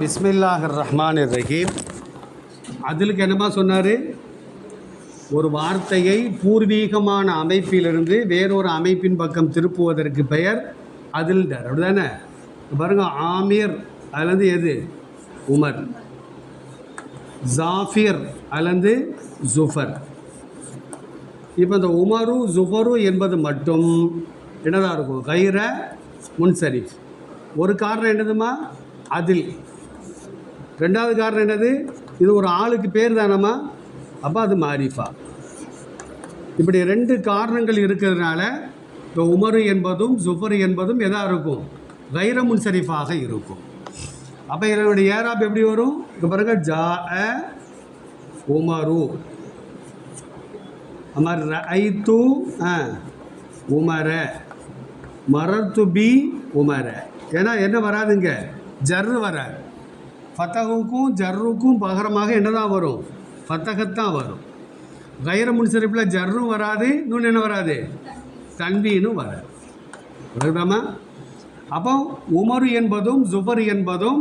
பிஸ்மில்லாஹர் ரஹ்மான் ரஹீம் அதிலுக்கு என்னமா சொன்னார்? ஒரு வார்த்தையை பூர்வீகமான அமைப்பிலிருந்து வேறொரு அமைப்பின் பக்கம் திருப்புவதற்கு பெயர் அதில் அப்படிதானே? பாருங்க ஆமீர் அதுலேருந்து எது? உமர். ஜாஃபிர் அதுலேருந்து ஜுஃபர். இப்போ இந்த உமரு ஜுஃபரு என்பது மட்டும் என்னதான் இருக்கும்? கைர முன்சரிஃப் ஒரு காரணம் என்னதுமா? அதில். ரெண்டாவது காரணம் என்னது? இது ஒரு ஆளுக்கு பேர் தானம்மா? அப்போ அது மாரிஃபா. இப்படி ரெண்டு காரணங்கள் இருக்கிறதுனால இப்போ உமரு என்பதும் ஜுஃபர் என்பதும் எதாக இருக்கும்? கைர முன்சரிஃபாக இருக்கும். அப்போ இதனுடைய ஏராப் எப்படி வரும்? இப்போ பாருங்க ஜா அ உமரு அமர் ஐத்து உமர. மரத்து பி உமர. ஏன்னா என்ன வராதுங்க? ஜர்ரு வராது. ஃபத்தகுக்கும் ஜர்ருக்கும் பகரமாக என்ன தான் வரும்? ஃபத்தகத்தான் வரும். கைர முன்சரிப்பில் ஜர்ரும் வராது இன்னொன்று என்ன வராது? தன்வீனும் வராது. வருதாமா அப்போ உமரு என்பதும் ஜுபர் என்பதும்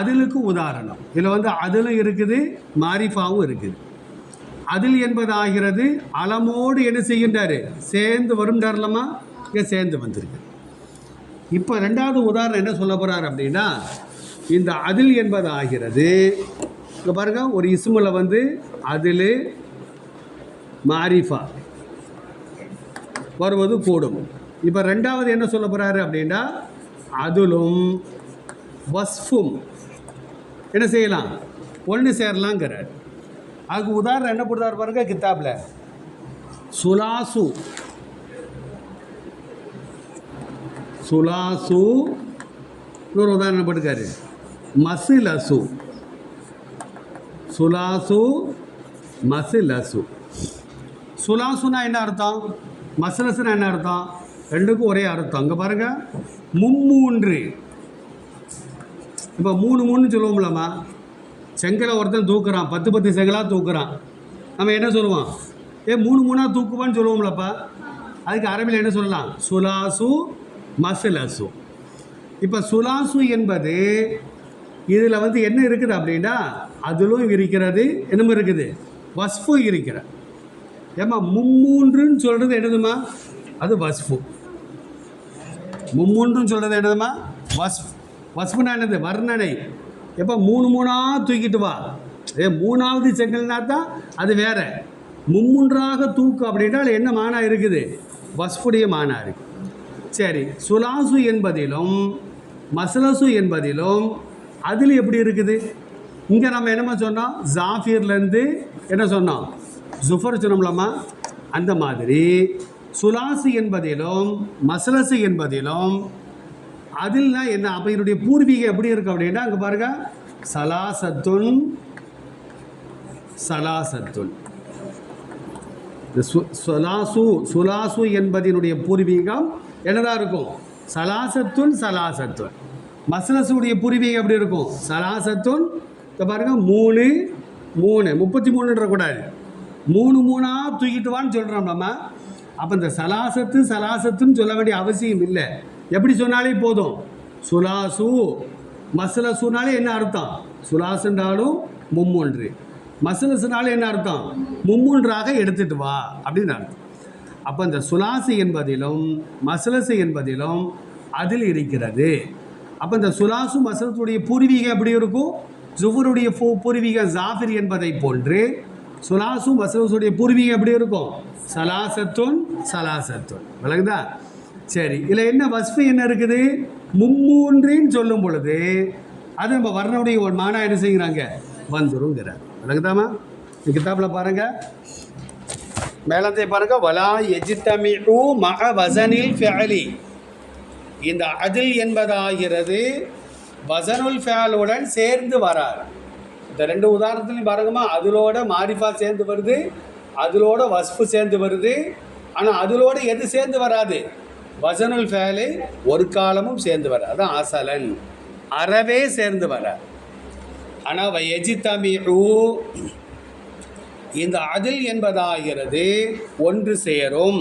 அதிலுக்கு உதாரணம். இதில் வந்து அதிலும் இருக்குது மாரிஃபாவும் இருக்குது. அதில் என்பது ஆகிறது அலமோடு என்ன செய்கின்றாரு? சேர்ந்து வரும்ன்றார்லமா இங்கே சேர்ந்து வந்திருக்கு. இப்போ ரெண்டாவது உதாரணம் என்ன சொல்ல போகிறார் அப்படின்னா இந்த அதில் என்பது ஆகிறது இங்கே பாருங்க ஒரு இசுமில் வந்து அதில் மாரிஃபா வருவது கூடும். இப்போ ரெண்டாவது என்ன சொல்ல போகிறாரு அப்படின்னா அதிலும் வஸ்ஃபும். என்ன செய்யலாம்? ஒன்று சேரலாங்கிறார். அதுக்கு உதாரணம் என்ன கொடுத்தாரு பாருங்க கித்தாப்பில் சுலாசு. சுலாசு. இன்னொரு உதாரணம் போட்டுக்காரு. மசிலசு. சுலாசு மசிலசு. சுலாசுனா என்ன அர்த்தம்? மசிலசுனா என்ன அர்த்தம்? ரெண்டுக்கும் ஒரே அர்த்தம். அங்கே பாருங்க. மும்மூன்று. இப்போ மூணு மூணு சொல்லுவோம்லம்மா. செங்கலை ஒருத்தன் தூக்குறான். பத்து பத்து செங்கலாக தூக்குறான். நம்ம என்ன சொல்லுவோம்? ஏ மூணு மூணாக தூக்குவான்னு சொல்லுவோம்லப்பா. அதுக்கு அரபியில் என்ன சொல்லலாம்? சுலாசு மசிலசு. இப்போ சுலாசு என்பது இதில் வந்து என்ன இருக்குது அப்படின்னா அதிலும் இருக்கிறது என்னமோ இருக்குது? வஸ்ஃபு இருக்கிற. ஏம்மா மும்மூன்றுன்னு சொல்கிறது என்னதுமா? அது வஸ்ஃபு. மும்மூன்றுன்னு சொல்கிறது என்னதுமா? வஸ்ஃப். வஸ்ஃபுனா என்னது? வர்ணனை. எப்போ மூணு மூணாக தூக்கிட்டு வா. ஏ மூணாவது செங்கல்னா தான் அது வேற. மும்மூன்றாக தூக்கு அப்படின்னா அதுல என்ன மானா இருக்குது? வஸ்ஃபுடைய மானா இருக்கு. சரி சுலாசு என்பதிலும் மசலசு என்பதிலும் அதில் எப்படி இருக்குது? இங்கே நம்ம என்னமா சொன்னோம்? ஜாஃபியர்லேருந்து என்ன சொன்னோம்? ஜுஃபர் சொன்னோம்லம்மா. அந்த மாதிரி. சுலாசு என்பதிலும் மசலசு என்பதிலும் அதில்னா என்ன? அப்போ என்னுடைய பூர்வீகம் எப்படி இருக்கு அப்படின்னா அங்கே பாருங்க. சலாசத்துன் சலாசத்துன். சு சுலாசு சுலாசு என்பதனுடைய பூர்வீகம் என்னதான் இருக்கும்? சலாசத்துன் சலாசத்துன். மசலசுடைய பூர்வீகம் எப்படி இருக்கும்? சலாசத்தும் இப்போ பாருங்க மூணு மூணு முப்பத்தி மூணுன்ற கூடாது. மூணு மூணாக தூக்கிட்டு வான்னு சொல்கிறோம் நம்ம அப்போ இந்த சலாசத்து சலாசத்துன்னு சொல்ல வேண்டிய அவசியம் இல்லை. எப்படி சொன்னாலே போதும். சுலாசு மசலசுனாலே என்ன அர்த்தம்? சுலாசுன்றாலும் மும்மூன்று. மசலசுனாலே என்ன அர்த்தம்? மும்மூன்றாக எடுத்துட்டு வா அப்படின்னு அர்த்தம். அப்போ இந்த சுலாசு என்பதிலும் மசலசு என்பதிலும் அதில் இருக்கிறது. அப்போ இந்த சுலாசு மசலத்துடைய பூர்வீகம் எப்படி இருக்கும்? ஜுஃபருடைய பூர்வீகம் ஜாஃபிர் என்பதை போன்று சுலாசு மசலசுடைய பூர்வீகம் எப்படி இருக்கும்? சலாசத்துன் சலாசத்துன். விளங்குதா? சரி இதில் என்ன வஸ்ஃபு என்ன இருக்குது? மும்மூன்றின்னு சொல்லும் பொழுது அது நம்ம வர்ணனுடைய ஒரு மானா என்ன செய்கிறாங்க? வந்துருங்கிறார். விளங்குதாமா? இந்த கிதாப்பில் பாருங்கள் மேலத்தை பாருங்க. வலா எஜித்தமிழ் மக வசனில் ஃபேலி இந்த அதில் என்பதாகிறது வசனுல் ஃபேலுடன் சேர்ந்து வராது இந்த ரெண்டு உதாரணத்துலையும் பாருங்கம்மா அதிலோட மாரிஃபா சேர்ந்து வருது அதிலோட வஸ்ஃபு சேர்ந்து வருது. ஆனால் அதிலோட எது சேர்ந்து வராது? வசனுல் ஃபேலு ஒரு காலமும் சேர்ந்து வர அதான் அசலன். அறவே சேர்ந்து வர ஆனால் எஜித்தமிழு இந்த அதில் என்பதாகிறது ஒன்று சேரும்.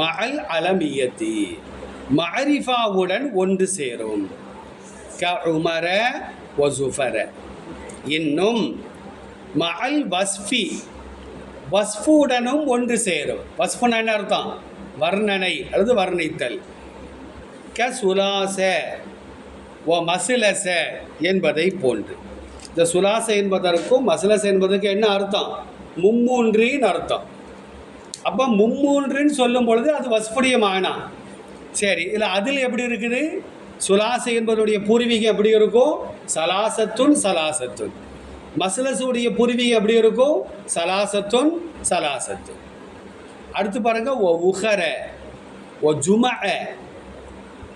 மகள் அலமியத்தி. மஹரிஃபாவுடன் ஒன்று சேரும் க உமர ஒசுஃபர இன்னும் மகள் வஸ்ஃபி வஸ்ஃபுடனும் ஒன்று சேரும் வஸ்ஃபுனா என்ன அர்த்தம்? வர்ணனை. அல்லது வர்ணித்தல். க சுலாச ஓ மசிலச என்பதை போன்று. இந்த சுலாச என்பதற்கும் மசிலச என்பதற்கு என்ன அர்த்தம்? மும்மூன்றின்னு அர்த்தம். அப்போ மும்மூன்றுன்னு சொல்லும் பொழுது அது வஸ்புடைய மானா. சரி இல்லை அதில் எப்படி இருக்குது? சுலாசை என்பதுடைய பூர்வீகம் எப்படி இருக்கும்? சலாசத்துன் சலாசத்துன். மசலசுடைய பூர்வீகம் எப்படி இருக்கும்? சலாசத்துன் சலாசத்துன். அடுத்து பாருங்க ஓ உஹர ஓ ஜும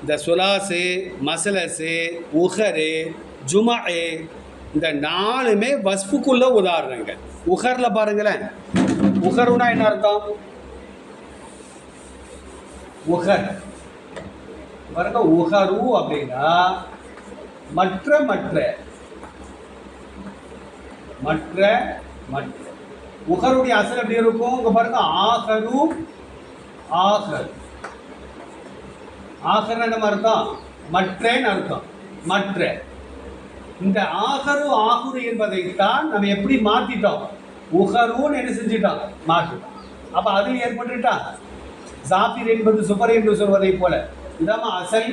இந்த சுலாசு மசலசு உஹரு ஜும இந்த நாலுமே வஸ்புக்குள்ள உதாரணங்கள். உஹரில் பாருங்களேன். உஹருனா என்ன அர்த்தம்? உஹர். பாருங்க உஹரு அப்படின்னா மற்ற மற்ற. மற்ற மற்ற. உஹருடைய அசல் எப்படி இருக்கும்? இங்க பாருங்க ஆகரு ஆகர் ஆகர் என்ன அர்த்தம்? மற்றேன்னு அர்த்தம். மற்ற. இந்த ஆகரு ஆகுரு என்பதைத்தான் நம்ம எப்படி மாத்திட்டோம்? உஹருன்னு என்ன செஞ்சிட்டோம்? மாற்றிட்டோம் அப்ப அதில் ஏற்பட்டுட்டா? ஜாபிர் என்பது சுபர் என்று சொல்வதை போல. இதாம அசல்.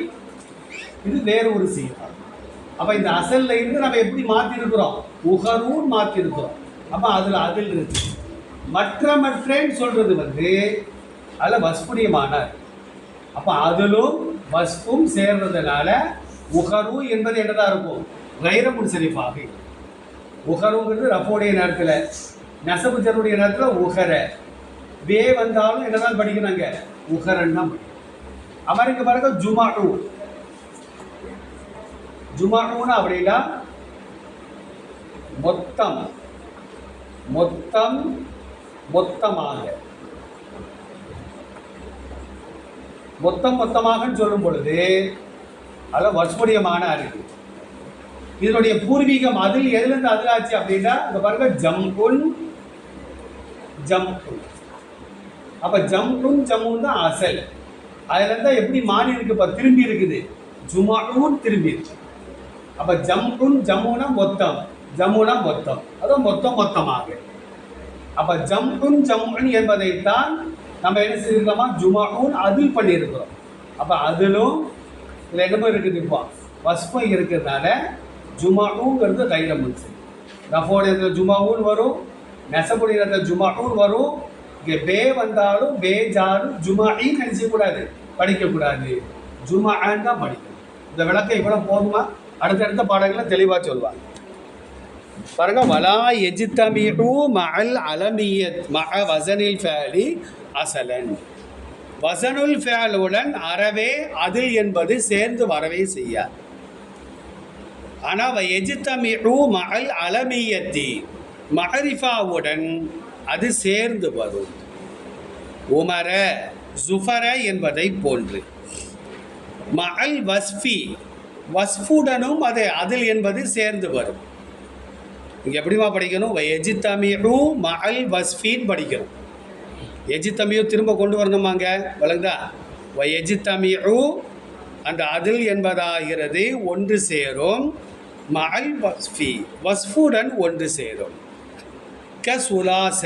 இது வேறு ஒரு சீரா அப்போ இந்த அசல்ல இருந்து நம்ம எப்படி மாற்றிருக்கிறோம் உகரூன் மாற்றிருக்கிறோம் அப்போ அதில் அதில் இருக்கு. மற்ற மற்றேன்னு சொல்றது வந்து அதில் வஸ்புரியமான அப்போ அதிலும் வஸ்பும் சேர்றதுனால உகரு என்பது என்னதான் இருக்கும்? வைர முன்சரிப்பாக உகருங்கிறது ரஃபோடைய நேரத்தில் நெசவு நேரத்தில் உகர. வே வந்தாலும் என்னதான் படிக்கிறாங்க? உகரன் தான் படிக்கணும் அப்புறம் இங்க பாருங்க ஜுமா ஜுமாஉன்னு அப்படின்னா மொத்தம் மொத்தம் மொத்தமாக மொத்தம் மொத்தமாக சொல்லும் பொழுது அதில் வஸ்புரியமான இருக்கு. இதனுடைய பூர்வீகம் அதில் எதுலேருந்து அதில் ஆச்சு அப்படின்னா இங்க பாருங்க ஜம்புன் ஜம்புன் அப்போ ஜம்முன் ஜம்முன் தான் அசல். அதுல இருந்தா எப்படி மாறி இருக்கு இப்ப திரும்பி இருக்குது. ஜுமாவும் திரும்பி இருக்கு. அப்ப ஜம்முன் ஜம்முனா மொத்தம். ஜம்முனா மொத்தம். அதான் மொத்தம் மொத்தமாக. அப்ப ஜம்முன் ஜம்முன் என்பதைத்தான் நம்ம என்ன செய்திருக்கோமா? ஜுமாவும் அதில் பண்ணியிருக்கிறோம். அப்ப அதிலும் இதுல என்னமோ இருக்குது இப்போ? வஸ்பம் இருக்கிறதுனால ஜுமாவுங்கிறது தைரியம் வந்துச்சு ரஃபோடைய இடத்துல ஜுமாவும் வரும். நெசப்புடைய இடத்துல ஜுமாவும் வரும். இங்கே பே வந்தாலும் பே ஜாரு ஜுமாஇ நினைச்சக்கூடாது படிக்கக்கூடாது ஜுமான் தான் படிக்கணும். இந்த விளக்கம் இவ்வளோ போதுமா? அடுத்தடுத்த பாடங்களை தெளிவாக சொல்லுவாங்க பாருங்க வலா எஜித்தமிழு மகள் அலமியத் மக வசனில் ஃபேலி அசலன். வசனுல் ஃபேலுடன் அறவே அதில் என்பது சேர்ந்து வரவே செய்யாது. ஆனால் எஜித்தமிழு மகள் அலமியத்தி மகரிஃபாவுடன் அது சேர்ந்து வரும். உமர ஜுஃபர என்பதை போன்று. மகள் வஸ்ஃபி வஸ்ஃபுடனும் அது அதில் என்பது சேர்ந்து வரும். இங்கே எப்படிமா படிக்கணும்? எஜித்தமிழு மகள் வஸ்ஃபின்னு படிக்கணும். எஜித்தமியு திரும்ப கொண்டு வரணுமாங்க விளங்குதா? எஜித்தமிழு அந்த அதில் என்பதாகிறது ஒன்று சேரும். மகள் வஸ்ஃபி வஸ்ஃபுடன் ஒன்று சேரும். க சுலாச.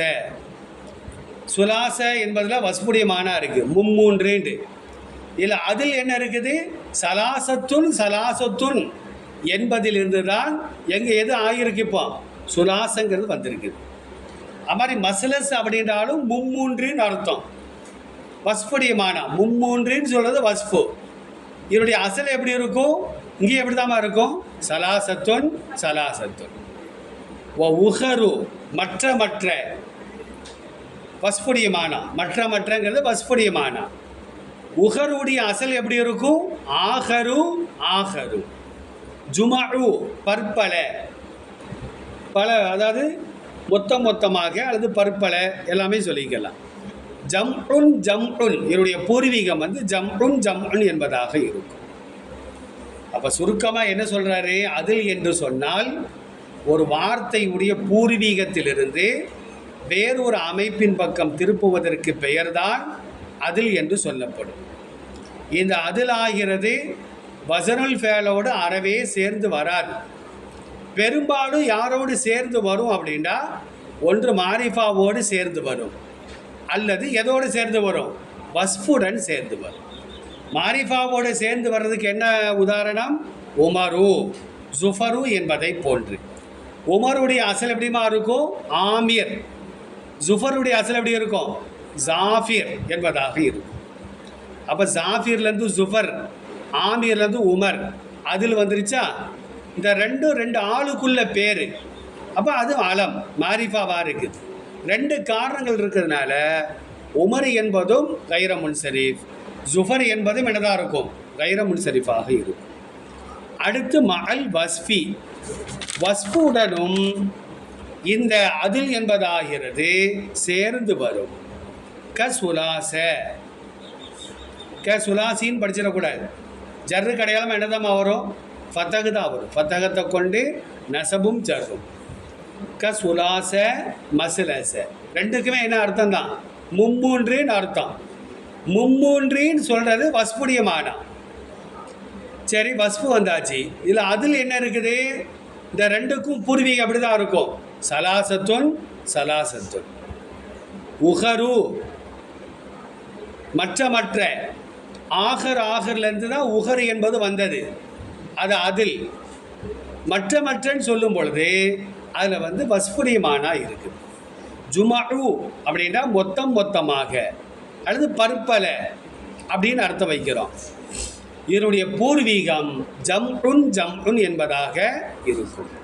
சுலாச என்பதில் வஸ்புடைய மானா இருக்குது மும்மூன்றுண்டு. இதில் அதில் என்ன இருக்குது? சலாசத்துன் சலாசத்துன் என்பதிலிருந்து தான் எங்கே எது ஆகியிருக்கு இப்போ சுலாசங்கிறது வந்திருக்குது அது மாதிரி மசலஸ் அப்படின்றாலும் மும்மூன்றுன்னு அர்த்தம். வஸ்புடைய மானா. மும்மூன்றுன்னு சொல்கிறது வஸ்பு இதனுடைய அசல் எப்படி இருக்கும்? இங்கே எப்படி தான் இருக்கும்? சலாசத்துன் சலாசத்துன். உஹரு மற்ற மற்ற வஸ்புடியமானா மற்ற மற்றங்கிறது வஸ்புடியமானா உஹருடைய அசல் எப்படி இருக்கும்? ஆகரு ஆகரு ஜுமரு பற்பல. பல அதாவது மொத்தம் மொத்தமாக அல்லது பற்பல எல்லாமே சொல்லிக்கலாம். ஜம்உன் ஜம்உன். என்னுடைய பூர்வீகம் வந்து ஜம்உன் ஜம்உன் என்பதாக இருக்கும். அப்போ சுருக்கமாக என்ன சொல்கிறாரு அதில் என்று சொன்னால் ஒரு வார்த்தையுடைய பூர்வீகத்திலிருந்து வேறொரு அமைப்பின் பக்கம் திருப்புவதற்கு பெயர்தான் அதில் என்று சொல்லப்படும். இந்த அதில் ஆகிறது வசனுல் ஃபேலோடு அறவே சேர்ந்து வராது. பெரும்பாலும் யாரோடு சேர்ந்து வரும் அப்படின்னா ஒன்று மாரிஃபாவோடு சேர்ந்து வரும். அல்லது எதோடு சேர்ந்து வரும்? வஸ்ஃபுடன் சேர்ந்து வரும். மாரிஃபாவோடு சேர்ந்து வர்றதுக்கு என்ன உதாரணம்? உமரு ஜுஃபரு என்பதை போன்று. உமருடைய அசல் எப்படிமா இருக்கும்? ஆமீர். ஜுஃபருடைய அசல் எப்படி இருக்கும்? ஜாஃபிர் என்பதாக இருக்கும். அப்போ ஜாஃபிர்லேருந்து ஜுஃபர் ஆமீர்லேருந்து உமர். அதில் வந்துருச்சா? இந்த ரெண்டும் ரெண்டு ஆளுக்குள்ள பேர். அப்போ அது அலம் மாரிஃபாவாக இருக்குது. ரெண்டு காரணங்கள் இருக்கிறதுனால உமர் என்பதும் கைர முன்சரிஃப் ஜுஃபர் என்பதும் என்னதாக இருக்கும்? கைர முன்சரிஃபாக இருக்கும். அடுத்து மகள் வஸ்ஃபி. வஸ்புடனும் இந்த அதில் என்பதாகிறது சேர்ந்து வரும். க சுலாச க சுலாசின்னு படிச்சிடக்கூடாது. ஜர்ரு கடையாளம் என்னதாம்மா வரும்? ஃபத்தகு தான் வரும். ஃபத்தகத்தை கொண்டு நெசபும் ஜர்ரும். க சுலாச மசுலச. ரெண்டுக்குமே என்ன அர்த்தம் தான் மும்மூன்றுன்னு அர்த்தம். மும்மூன்றின்னு சொல்கிறது வஸ்புடியமானா சரி வஸ்பு வந்தாச்சு. இதில் அதில் என்ன இருக்குது? இந்த ரெண்டுக்கும் பூர்வீகம் அப்படி தான் இருக்கும். சலாசத்துன் சலாசத்துன். உஹரு மற்ற மற்ற ஆகர் ஆகர்லேருந்து தான் உகர் என்பது வந்தது. அது அதில். மற்ற மற்றன்னு சொல்லும் பொழுது அதில் வந்து வஸ்புரியமானா இருக்குது. ஜுமு அப்படின்னா மொத்தம் மொத்தமாக. அல்லது பற்பல அப்படின்னு அர்த்தம் வைக்கிறோம். இதனுடைய பூர்வீகம் ஜம்ருன் ஜம்ருன் என்பதாக இருக்கும்.